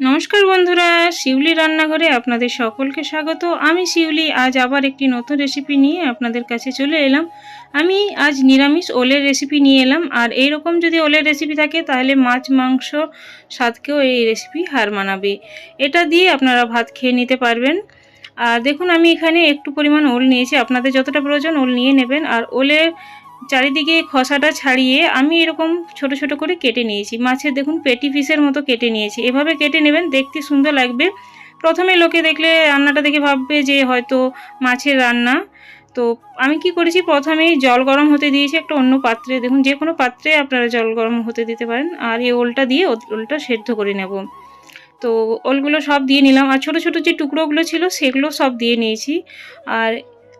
নমস্কার বন্ধুরা, শিউলি রান্নাঘরে আপনাদের সকলকে স্বাগত। আমি শিউলি, আজ আবার একটি নতুন রেসিপি নিয়ে আপনাদের কাছে চলে এলাম। আমি আজ নিরামিষ ওলের রেসিপি নিয়ে এলাম। আর এই রকম যদি ওলের রেসিপি থাকে, তাহলে মাছ, মাংস স্বাদকেও এই রেসিপি হার মানাবে। এটা দিয়ে আপনারা ভাত খেয়ে নিতে পারবেন। আর দেখুন, আমি এখানে একটু পরিমাণ ওল নিয়েছি। আপনাদের যতটা প্রয়োজন ওল নিয়ে নেবেন। আর ওলের চারিদিকে খসাটা ছাড়িয়ে আমি এরকম ছোট ছোট করে কেটে নিয়েছি। মাছের দেখুন, পেটি পিসের মতো কেটে নিয়েছি। এভাবে কেটে নেবেন, দেখতে সুন্দর লাগবে। প্রথমে লোকে দেখলে রান্নাটা দেখে ভাববে যে হয়তো মাছের রান্না। তো আমি কি করেছি, প্রথমেই জল গরম হতে দিয়েছি একটা অন্য পাত্রে। দেখুন, যে কোনো পাত্রে আপনারা জল গরম হতে দিতে পারেন। আর এই ওলটা দিয়ে ওলটা সেদ্ধ করে নেব। তো ওলগুলো সব দিয়ে নিলাম। আর ছোট ছোট যে টুকরোগুলো ছিল, সেগুলো সব দিয়ে নিয়েছি। আর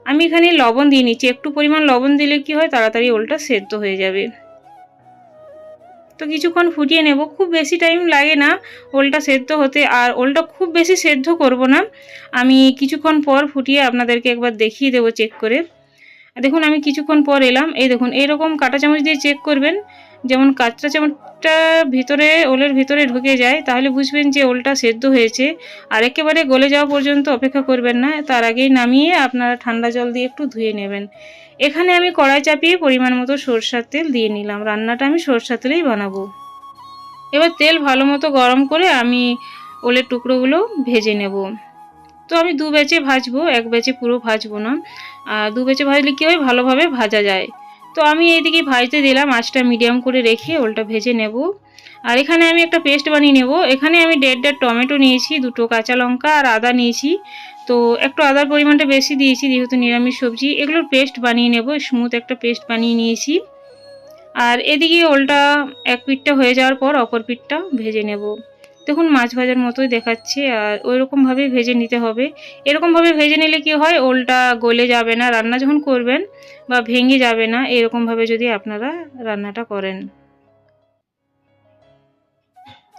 আমি এখানে লবণ দিয়ে নিচ্ছি। একটু পরিমাণ লবণ দিলে কি হয়? তাড়াতাড়ি ওলটা সেদ্ধ হয়ে যাবে। তো কিছুক্ষণ ফুটিয়ে নেব। খুব বেশি টাইম লাগে না ওলটা সেদ্ধ হতে। আর ওলটা খুব বেশি সেদ্ধ করব না। আমি কিছুক্ষণ পর ফুটিয়ে আপনাদেরকে একবার দেখিয়ে দেবো চেক করে। দেখুন, আমি কিছুক্ষণ পর এলাম। এই দেখুন, এইরকম কাঁটা চামচ দিয়ে চেক করবেন। যেমন কাঁচটা চামচটা ভিতরে, ওলের ভিতরে ঢুকে যায়, তাহলে বুঝবেন যে ওলটা সেদ্ধ হয়েছে। আর একেবারে গলে যাওয়া পর্যন্ত অপেক্ষা করবেন না, তার আগেই নামিয়ে আপনারা ঠান্ডা জল দিয়ে একটু ধুয়ে নেবেন। এখানে আমি কড়াই চাপিয়ে পরিমাণ মতো সরষার তেল দিয়ে নিলাম। রান্নাটা আমি সরষার তেলেই বানাবো। এবার তেল ভালো মতো গরম করে আমি ওলের টুকরোগুলো ভেজে নেব। তো আমি দু বেচে ভাজবো, এক বেচে পুরো ভাজবো না। আর দু বেচে ভাজলে কী হয়? ভালোভাবে ভাজা যায়। তো আমি এইদিকে ভাজতে দিলাম, আঁচটা মিডিয়াম করে রেখে ওলটা ভেজে নেব। আর এখানে আমি একটা পেস্ট বানিয়ে নেব। এখানে আমি দেড় টমেটো নিয়েছি, দুটো কাঁচা লঙ্কা আর আদা নিয়েছি। তো একটু আদার পরিমাণটা বেশি দিয়েছি, যেহেতু নিরামিষ সবজি। এগুলোর পেস্ট বানিয়ে নেব, স্মুথ একটা পেস্ট বানিয়ে নিয়েছি। আর এদিকে ওলটা এক পিঠটা হয়ে যাওয়ার পর অপর পিঠটা ভেজে নেব। দেখুন, মাছ ভাজার মতোই দেখাচ্ছে, আর ওই রকমভাবেই ভেজে নিতে হবে। এরকমভাবে ভেজে নিলে কি হয়, ওলটা গলে যাবে না, রান্না যখন করবেন বা ভেঙে যাবে না এরকমভাবে যদি আপনারা রান্নাটা করেন।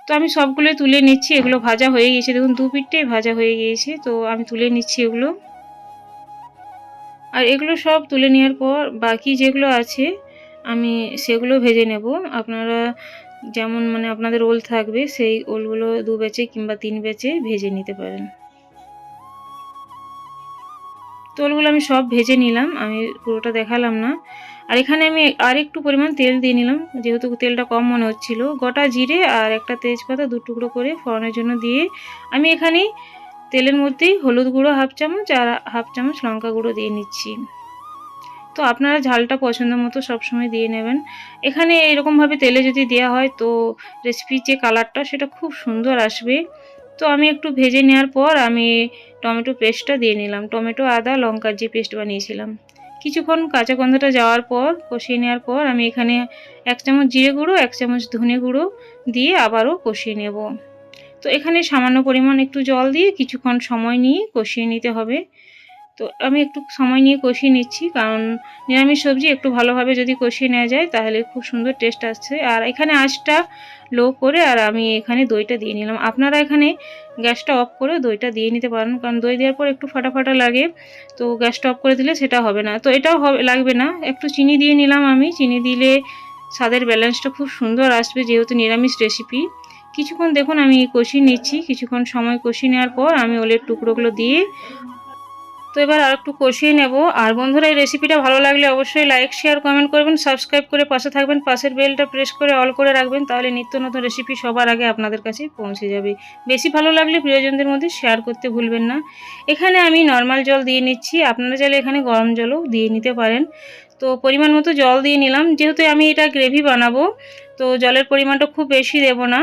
তো আমি সবগুলো তুলে নিচ্ছি, এগুলো ভাজা হয়ে গিয়েছে। দেখুন, দু পিঠটাই ভাজা হয়ে গিয়েছে, তো আমি তুলে নিচ্ছি এগুলো। আর এগুলো সব তুলে নেওয়ার পর বাকি যেগুলো আছে, আমি সেগুলো ভেজে নেব। আপনারা যেমন মানে আপনাদের ওল থাকবে, সেই ওলগুলো দু বেচে কিংবা তিন বেচে ভেজে নিতে পারেন। তো ওলগুলো আমি সব ভেজে নিলাম, আমি পুরোটা দেখালাম না। আর এখানে আমি আর একটু পরিমাণ তেল দিয়ে নিলাম, যেহেতু তেলটা কম মনে হচ্ছিল। গোটা জিরে আর একটা তেজপাতা দু টুকরো করে ফোড়নের জন্য দিয়ে আমি এখানে তেলের মধ্যেই হলুদ গুঁড়ো হাফ চামচ আর হাফ চামচ লঙ্কা গুঁড়ো দিয়ে নিচ্ছি। তো আপনারা ঝালটা পছন্দ মতো সবসময় দিয়ে নেবেন। এখানে এরকমভাবে তেলে যদি দেওয়া হয় তো রেসিপির যে কালারটা সেটা খুব সুন্দর আসবে। তো আমি একটু ভেজে নেওয়ার পর আমি টমেটো পেস্টটা দিয়ে নিলাম। টমেটো, আদা লঙ্কার যে পেস্ট বানিয়েছিলাম। কিছুক্ষণ কাঁচা গন্ধটা যাওয়ার পর, কষিয়ে নেওয়ার পর আমি এখানে এক চামচ জিরে গুঁড়ো, এক চামচ ধনে গুঁড়ো দিয়ে আবারও কষিয়ে নেব। তো এখানে সামান্য পরিমাণ একটু জল দিয়ে কিছুক্ষণ সময় নিয়ে কষিয়ে নিতে হবে। তো আমি একটু সময় নিয়ে কষিয়ে নিচ্ছি, কারণ নিরামিষ সবজি একটু ভালোভাবে যদি কষিয়ে নেওয়া যায় তাহলে খুব সুন্দর টেস্ট আসছে। আর এখানে আঁচটা লো করে আর আমি এখানে দইটা দিয়ে নিলাম। আপনারা এখানে গ্যাসটা অফ করে দইটা দিয়ে নিতে পারেন, কারণ দই দেওয়ার পর একটু ফাটাফাটা লাগে, তো গ্যাসটা অফ করে দিলে সেটা হবে না। তো এটাও হবে, লাগবে না। একটু চিনি দিয়ে নিলাম আমি। চিনি দিলে স্বাদের ব্যালেন্সটা খুব সুন্দর আসবে যেহেতু নিরামিষ রেসিপি কিছুক্ষণ দেখুন আমি কষিয়ে নিচ্ছি। কিছুক্ষণ সময় কষিয়ে নেওয়ার পর আমি ওলের টুকরোগুলো দিয়ে তো এবার আর একটু কষিয়ে নেব। আর বন্ধুরা, এই রেসিপিটা ভালো লাগলে অবশ্যই লাইক শেয়ার কমেন্ট করবেন সাবস্ক্রাইব করে পাশে থাকবেন, পাশের বেলটা প্রেস করে অল করে রাখবেন, তাহলে নিত্য নতুন রেসিপি সবার আগে আপনাদের কাছে পৌঁছে যাবে। বেশি ভালো লাগলে প্রিয়জনদের মধ্যে শেয়ার করতে ভুলবেন না। এখানে আমি নর্মাল জল দিয়ে নিচ্ছি। আপনারা চাইলে এখানে গরম জলও দিয়ে নিতে পারেন। তো পরিমাণ মতো জল দিয়ে নিলাম। যেহেতু আমি এটা গ্রেভি বানাবো, তো জলের পরিমাণটা খুব বেশি দেব না।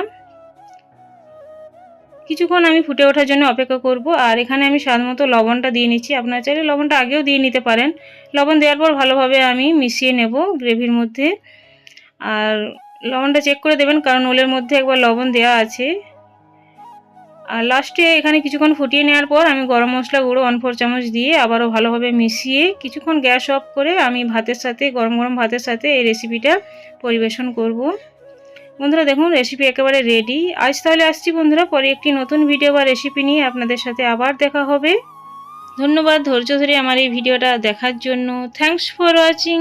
কিছুক্ষণ আমি ফুটে ওঠার জন্য অপেক্ষা করব, আর এখানে আমি স্বাদ মতো লবণটা দিয়ে নিচ্ছি। আপনারা চাইলে লবণটা আগেও দিয়ে নিতে পারেন। লবণ দেওয়ার পর ভালোভাবে আমি মিশিয়ে নেব গ্রেভির মধ্যে। আর লবণটা চেক করে দেবেন, কারণ ওলের মধ্যে একবার লবণ দেওয়া আছে। আর লাস্টে এখানে কিছুক্ষণ ফুটিয়ে নেওয়ার পর আমি গরম মশলা গুঁড়ো ওয়ান ফোর চামচ দিয়ে আবারও ভালোভাবে মিশিয়ে কিছুক্ষণ গ্যাস অফ করে আমি ভাতের সাথে, গরম গরম ভাতের সাথে এই রেসিপিটা পরিবেশন করব। বন্ধুরা দেখুন রেসিপি একেবারে রেডি আজ তাহলে আসছি বন্ধুরা, পরে একটি নতুন ভিডিও বা রেসিপি নিয়ে আপনাদের সাথে আবার দেখা হবে। ধন্যবাদ ধৈর্য ধরে আমার এই ভিডিওটা দেখার জন্য। Thanks for watching